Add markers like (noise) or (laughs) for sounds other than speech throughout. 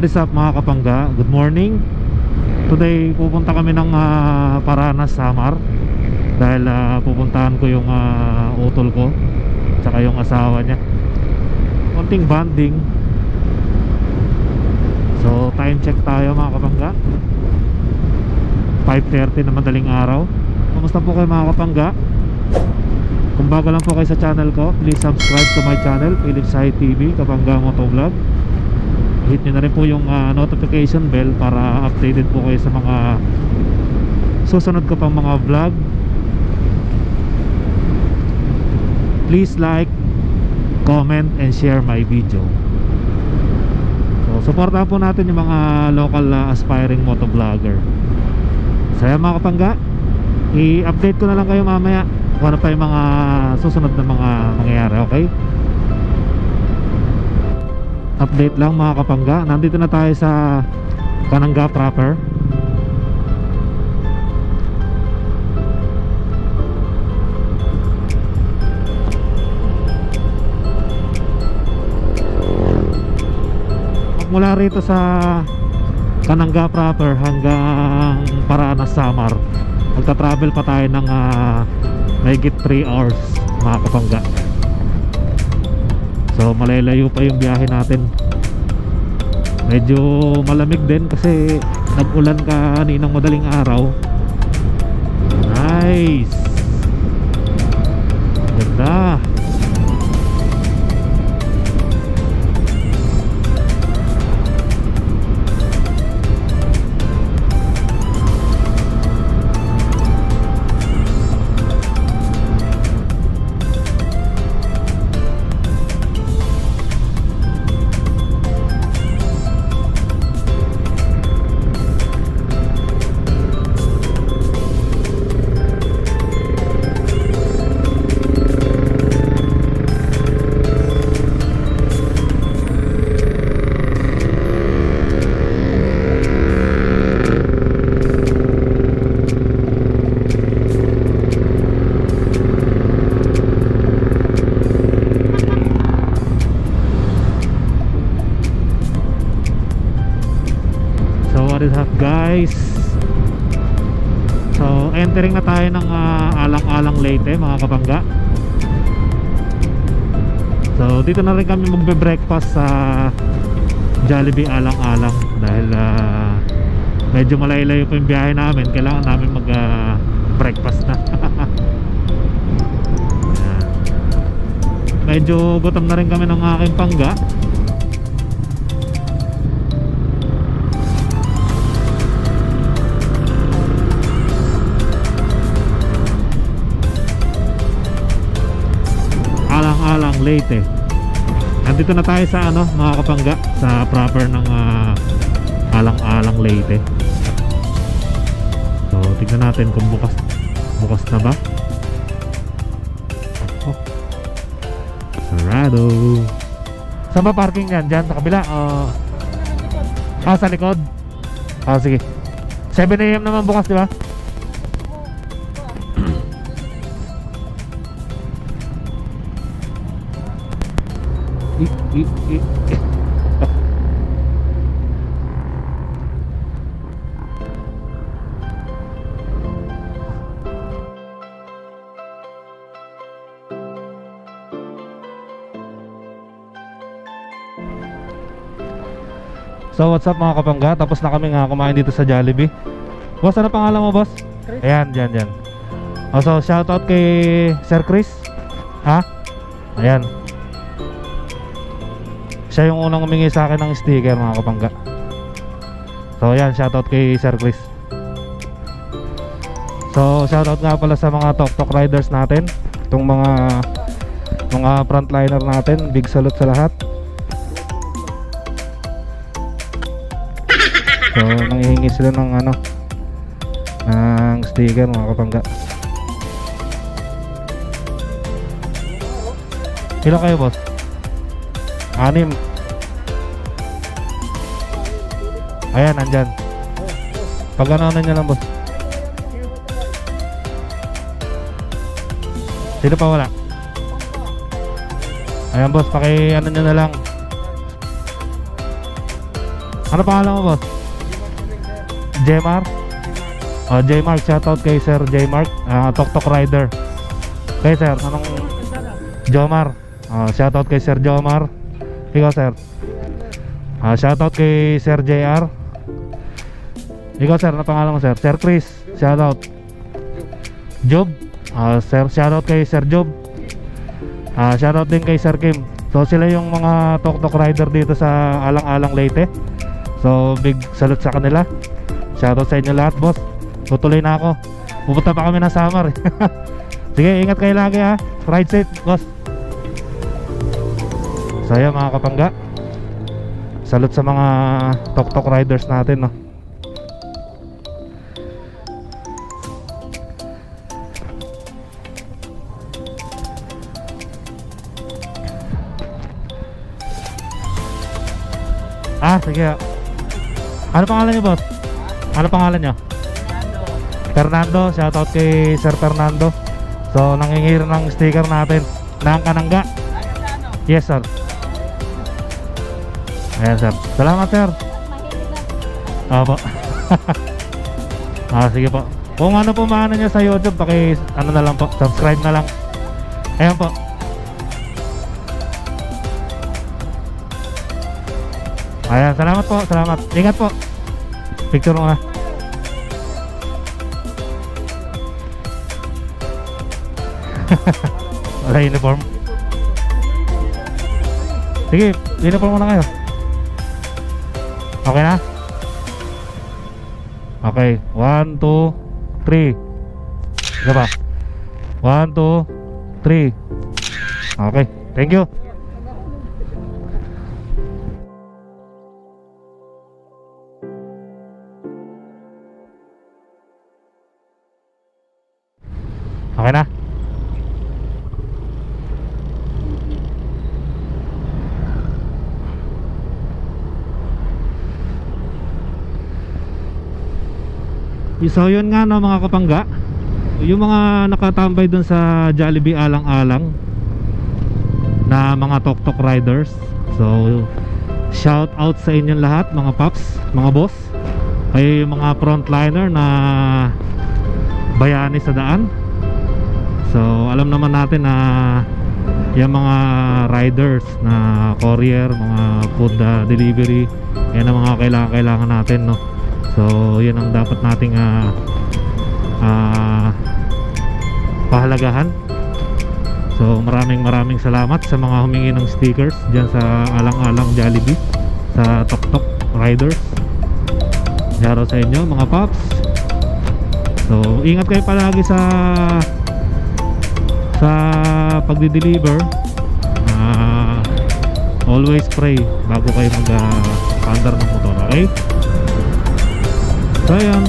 What is up mga kapangga? Good morning. Today pupunta kami ng ah, Paranas, Samar. Dahil ah, pupuntahan ko yung ah, utol ko Tsaka yung asawa niya. Konting banding So time check tayo mga kapangga. 5.30 na madaling araw. Kumusta po kayo mga kapangga? Kung bago lang po kayo sa channel ko Please subscribe to my channel Philips High TV Kapangga Motovlog hit nyo na rin po yung ah, notification bell para updated po kayo sa mga susunod ko pang mga vlog. Please like comment and share my video. So supportahan po natin yung mga local ah, aspiring motovlogger. So yan mga kapangga i-update ko na lang kayo mamaya kung ano pa yung mga susunod na mga mangyayari okay update lang mga kapangga. Nandito na tayo sa Kananga proper. Mula rito sa Kananga proper hanggang Paranas Samar. Magta-travel pa tayo ng uh, mahigit 3 hours mga kapangga So malalayo pa yung biyahe natin. Medyo malamig din kasi nag-ulan kaninang madaling araw. Nice guys. So entering na tayo ng ah, Alang-Alang Leyte mga kapangga So dito na rin kami magbe-breakfast sa Jollibee Alang-Alang Dahil ah, medyo malayo-layo pa yung biyahe namin. Kailangan namin mag ah, breakfast na. (laughs) Medyo gutom na rin kami ng aking pangga Alang-alang Leyte. Nandito na tayo sa ano mga kapangga Sa proper ng ah, Alang-alang Leyte. So tignan natin kung bukas Bukas na ba. Oh. Sarado. Saan ba parking yan? Diyan sa kabila Ah, ah sa likod? Ah sige. 7am naman bukas di ba? So what's up mga kapangga Tapos na kami nga kumain dito sa Jollibee Boss ano pangalan mo boss? Chris. Ayan dyan dyan oh, So shoutout kay Sir Chris Ha? Ayan siya yung unang humingi sa akin ng sticker mga kapangga So ayan, shoutout kay Sir Chris. So shoutout nga pala sa mga Tok Tok Riders natin. Itong mga mga frontliner natin. Big salute sa lahat. So nanghihingi sila ng ano ng sticker mga kapangga Ilan kayo boss? Anim. Ayan, nandyan. Pag ano nyo lang, boss. Sino pa wala? Ayan, boss. Paki ano nyo na lang. Ano pangalan mo, boss? Jmar? Oh, Jmark, shoutout kay Sir Jmark, ah, Tok Tok Rider. Kay Sir, anong Jomar? Ah, shoutout kay Sir Jomar. Ikaw, Sir. Ah, shoutout kay Sir JR. Ikaw, Sir, ano pangalan mo, Sir? Sir Chris, shoutout. Job. Ah, Sir, shoutout kay Sir Job. Ah, shoutout din kay Sir Kim. So sila yung mga Tok Tok Rider dito sa Alang-Alang Leyte. So big salute sa kanila. Shoutout sa inyo lahat, boss. Tutuloy na ako. Pupunta pa kami ng Samar. (laughs) Sige, ingat kayo lagi ha. Ride safe, boss. So ayan mga kapangga. Salute sa mga Tok Tok Riders natin, no. Ah, sige. Ano pangalan niyo, boss? Ano pangalan niyo? Fernando, shoutout kay Sir Fernando. So, nangingir ng sticker natin ng kanangga. Yes, sir. Ayan, sir. Salamat, sir. Opo. (laughs) ah, sige po. Kung ano po maano niya sa YouTube, paki ano na lang po, subscribe na lang. Ayan po. Ayan, salamat po, salamat. Ingat po. Picture mo nga. (laughs) Wala uniform. Sige, uniform muna kayo. Okay na? Okay, 1, 2, 3. Isa pa. 1, 2, 3. Okay, thank you. Okay na? So yun nga no mga kapangga. Yung mga nakatambay dun sa Jollibee alang-alang Na mga tok-tok riders. So Shout out sa inyong lahat mga paps Mga boss. Kayo yung mga frontliner na Bayani sa daan. So alam naman natin na yung mga riders na courier, mga food uh, delivery, yan ang mga kailangan kailangan natin no. So yun ang dapat nating ah ah, pahalagahan. So maraming maraming salamat sa mga humingi ng stickers diyan sa Alang-Alang Jollibee sa Tok Tok Riders. Yaro sa inyo mga paps. So ingat kayo palagi sa sa pagdi-deliver ah, always pray bago kayo mag uh, ng motor okay so ayun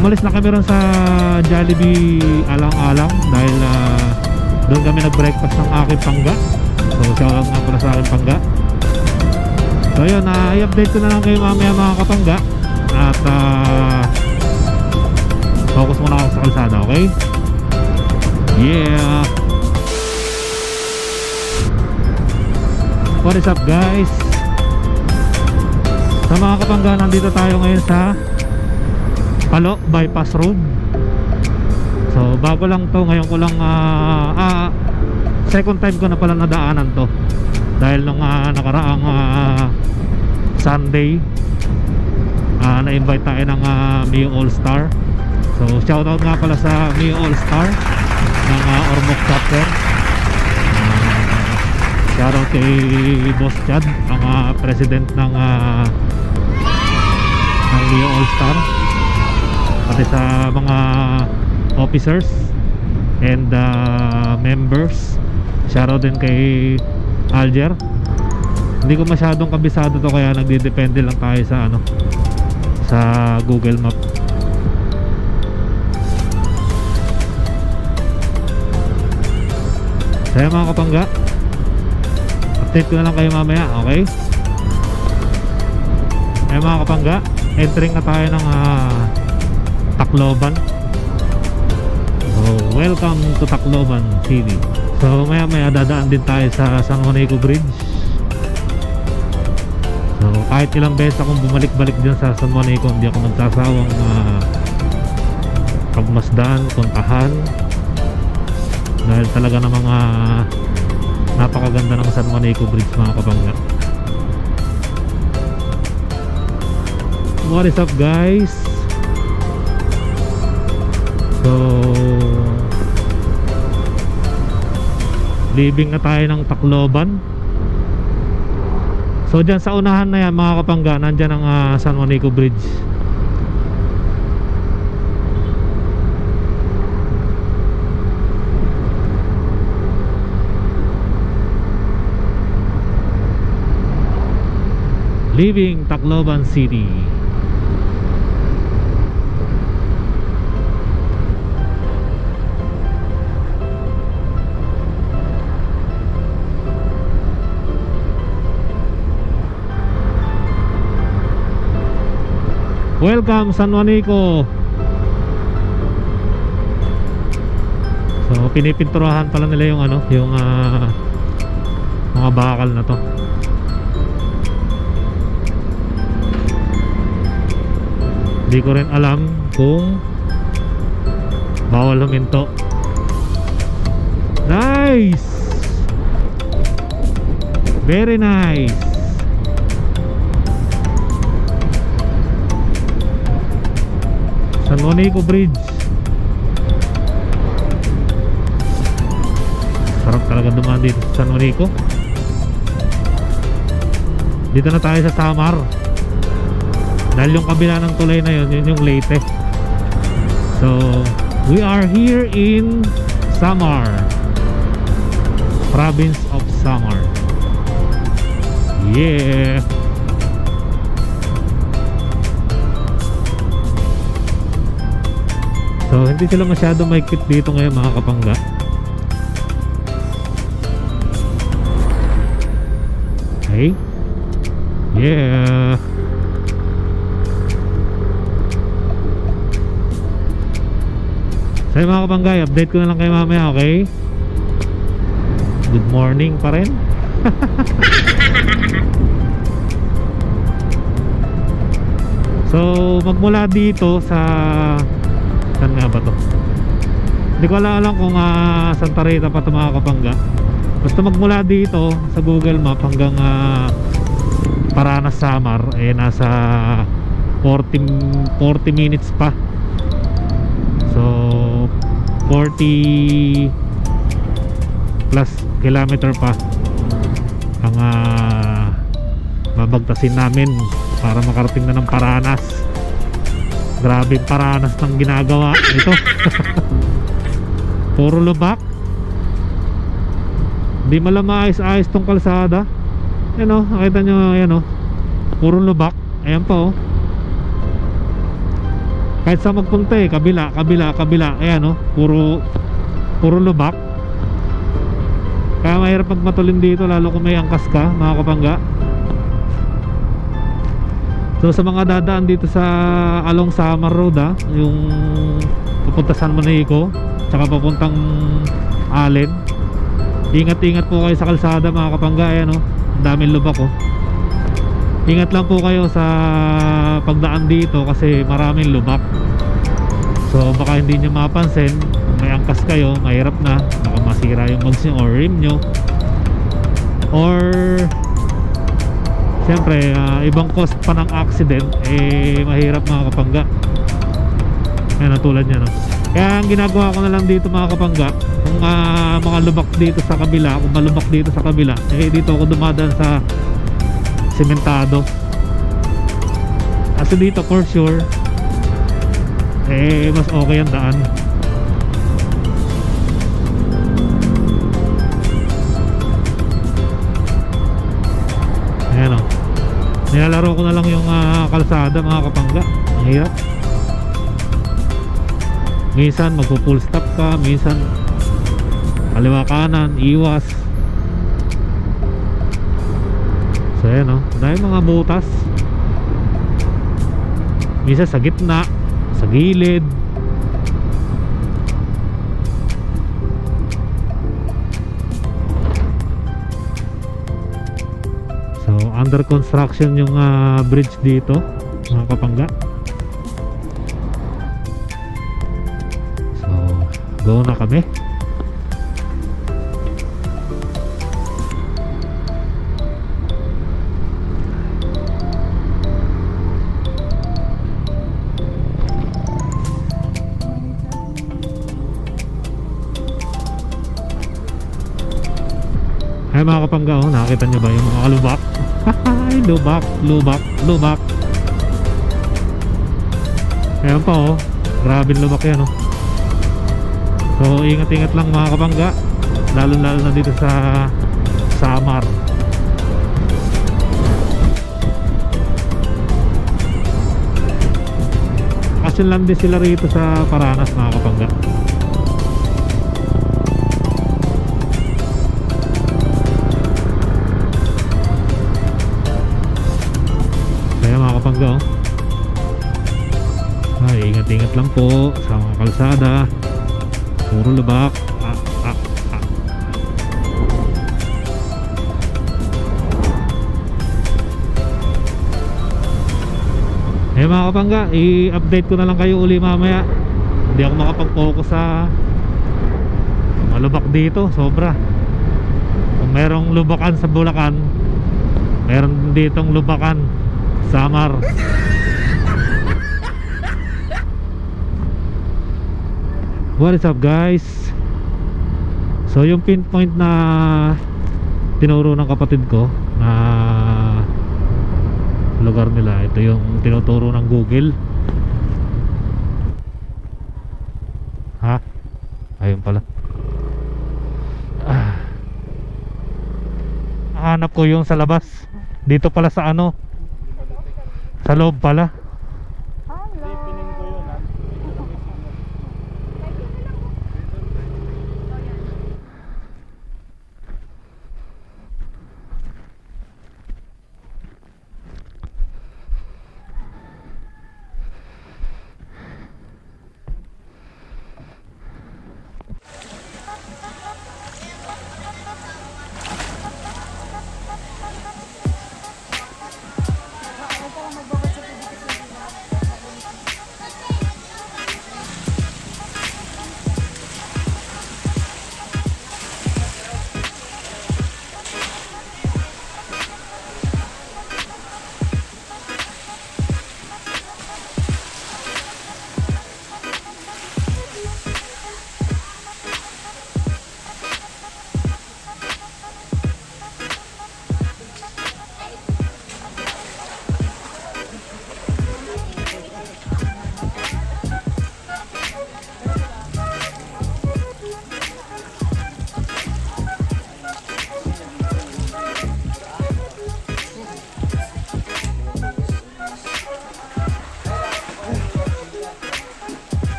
umalis na kami ron sa Jollibee alang-alang dahil ah, doon kami nag-breakfast ng aking pangga. So shoutout nga pala sa aking pangga. So ayun uh, i-update ko na lang kayo mamaya mga kapangga. At ah, focus muna ako sa kalsada okay? Yeah. What is up guys? Sa mga kapangga, nandito tayo ngayon sa Palo Bypass Road. So bago lang to, ngayon ko lang ah, ah, second time ko na pala nadaanan to. Dahil nung ah, nakaraang ah, Sunday ah, na-invite tayo ng uh, Mio All Star. So shoutout nga pala sa Mio All Star ng uh, Ormoc chapter. Uh, shoutout kay Boss Chad, ang uh, president ng uh, ng Leo All Star. Pati sa mga officers and uh, members. Shoutout din kay Alger. Hindi ko masyadong kabisado to kaya nagdedepende lang tayo sa ano sa Google Map. Kaya mga kapangga Update ko na lang kayo mamaya Okay Kaya mga kapangga Entering na tayo ng ah, Tacloban. So welcome to Tacloban City So maya maya dadaan din tayo sa San Juanico Bridge. So kahit ilang beses akong bumalik-balik dyan sa San Juanico hindi ako nagsasawang uh, pagmasdan, puntahan. Dahil talaga namang uh, napakaganda ng San Juanico Bridge mga kapangga what is up guys so leaving na tayo ng Tacloban. So dyan sa unahan na yan mga kapangga nandyan ang ah, San Juanico Bridge. Leaving Tacloban City Welcome San Juanico. So pinipinturahan pala nila yung ano Yung ah, mga bakal na to. Hindi ko rin alam kung bawal huminto. Nice! Very nice San Juanico Bridge. Sarap talaga dumaan dito sa San Juanico. Dito na tayo sa Samar Dahil yung kabila ng tulay na yun Yun yung Leyte. So We are here in Samar. Province of Samar. Yeah hindi sila masyado maikit dito ngayon mga kapangga. Okay. Yeah. Yun, mga kapanggay Update ko na lang kayo mamaya okay? Good morning pa rin. (laughs) So magmula dito sa Saan nga ba to? Hindi ko alam, alam kung uh, Santa Rita pa ito mga Basta magmula dito sa Google Map hanggang uh, Paranas Samar eh nasa 40 40 minutes pa. So 40 plus kilometer pa ang uh, babagtasin namin para makarating na ng Paranas. Grabe Paranas ng ginagawa ito. (laughs) Puro lubak. Di malam maayos-ayos tong kalsada. Yan o, nakita nyo, yan o. Puro lubak. Ayan pa o. Kahit sa magpunta eh, kabila, kabila, kabila. Ayan o, puro, puro lubak. Kaya mahirap magmatulin dito, lalo kung may angkas ka, mga kapangga. So sa mga dadaan dito sa along Samar Road ah, yung papunta San Manico, tsaka papuntang Allen. Ingat-ingat po kayo sa kalsada mga kapangga, ayan oh. Ang daming lubak oh. Ingat lang po kayo sa pagdaan dito kasi maraming lubak. So baka hindi nyo mapansin, may angkas kayo, mahirap na, baka masira yung mags or rim nyo. Or Siyempre, ah, ibang cost pa ng accident eh mahirap mga kapangga. Ayan, tulad niya no. Kaya ang ginagawa ko na lang dito mga kapangga, kung ah, mga lubak dito sa kabila, kung malubak dito sa kabila, eh dito ako dumadaan sa sementado. Kasi dito for sure, eh mas okay ang daan. Nilalaro ko na lang yung ah, kalsada mga kapangga. Ang hirap. Minsan magpo full stop ka, minsan kaliwa kanan, iwas. So ayan o. Dahil mga butas. Minsan sa gitna, sa gilid. Under construction yung ah, bridge dito mga kapangga so go na kami Ay mga kapangga oh, nakakita nyo ba yung mga kalubak? Ay, lubak, lubak, lubak. Ayan pa oh, grabe lubak yan oh. So ingat-ingat lang mga kapangga, lalo-lalo na dito sa Samar. Kasi lang din sila rito sa Paranas mga kapangga. Lang po sa mga kalsada. Puro lubak. Ah, ah, ah. Eh mga kapangga, i-update ko na lang kayo uli mamaya. Hindi ako makapag-focus sa malubak dito, sobra. Kung merong lubakan sa Bulacan, meron ditong lubakan Samar. What is up guys? So yung pinpoint na tinuro ng kapatid ko na lugar nila ito yung tinuturo ng Google. Ha? Ayun pala. Ah. hanap ko yung sa labas. Dito pala sa ano? Sa loob pala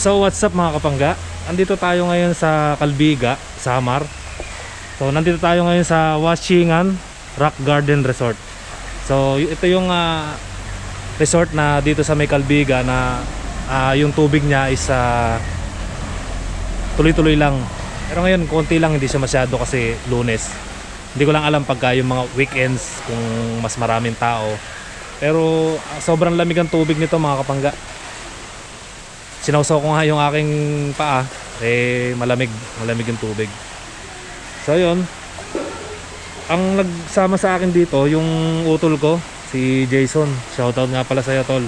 So what's up mga kapangga? Andito tayo ngayon sa Kalbiga, Samar. So nandito tayo ngayon sa Washingan Rock Garden Resort. So ito yung ah, resort na dito sa may Kalbiga na ah, yung tubig niya is ah, tuloy-tuloy lang. Pero ngayon konti lang hindi siya masyado kasi lunes. Hindi ko lang alam pagka yung mga weekends kung mas maraming tao. Pero ah, sobrang lamig ang tubig nito mga kapangga. Sinawsaw ko nga yung aking paa. Eh malamig. Malamig yung tubig. So yun ang nagsama sa akin dito yung utol ko si Jason. Shoutout nga pala sa'yo tol.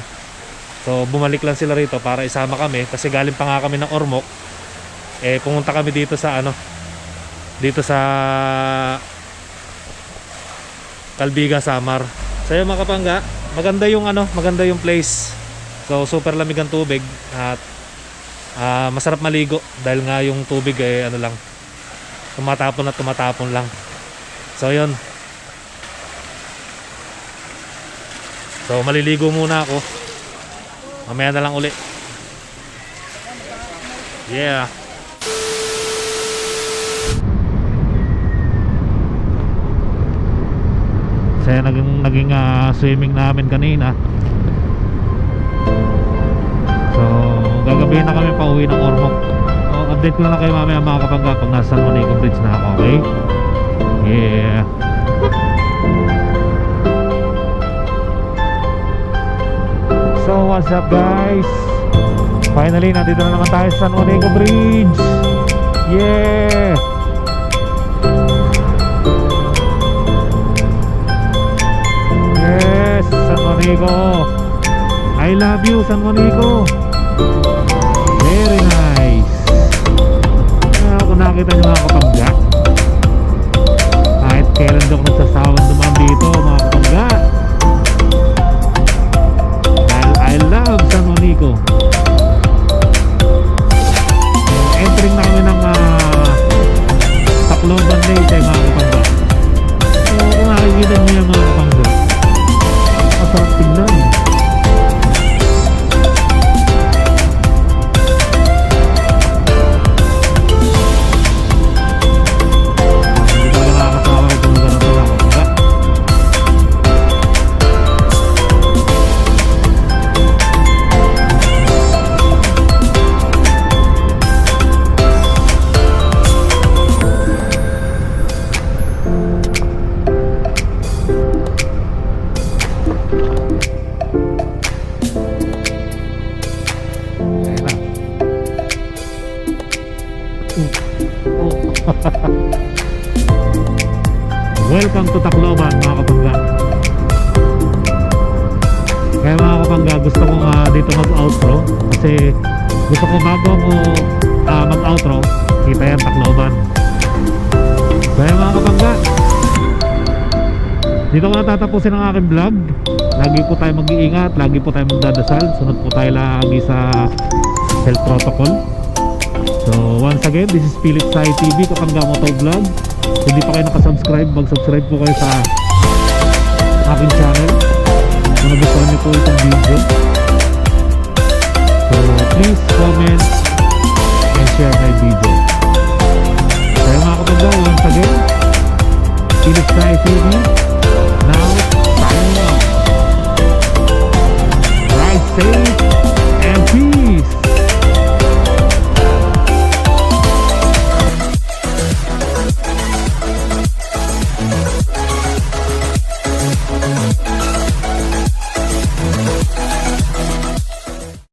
So bumalik lang sila rito para isama kami. Kasi galing pa nga kami ng Ormoc eh pumunta kami dito sa ano dito sa Kalbiga Samar yun mga kapangga maganda yung ano maganda yung place So super lamig ang tubig at ah, masarap maligo dahil nga yung tubig ay ano lang tumatapon at tumatapon lang. So yun. So maliligo muna ako. Mamaya na lang uli. Yeah. Saya naging naging ah, swimming namin kanina. So, gagabihin na kami pa uwi ng Ormoc. So, update ko na kayo mamaya mga kapangga pag nasa San Bridge na ako, okay? Yeah. So, what's up guys? Finally, nandito na naman tayo sa San Juanico Bridge. Yeah! Juanico. I love you, San Juanico. Very nice. Kaya ako nakita niyo mga Natatapusin ang aking vlog Lagi po tayo mag-iingat Lagi po tayo magdadasal Sunod po tayo lagi sa health protocol So once again, this is Philip Sai TV, Kapangga Moto Vlog. Kung hindi pa kayo nakasubscribe, mag-subscribe po kayo sa aking channel. Kung nagustuhan niyo po itong video. So please comment and share my video. Kaya mga kapangga, once again, Philip Sai TV. 飞。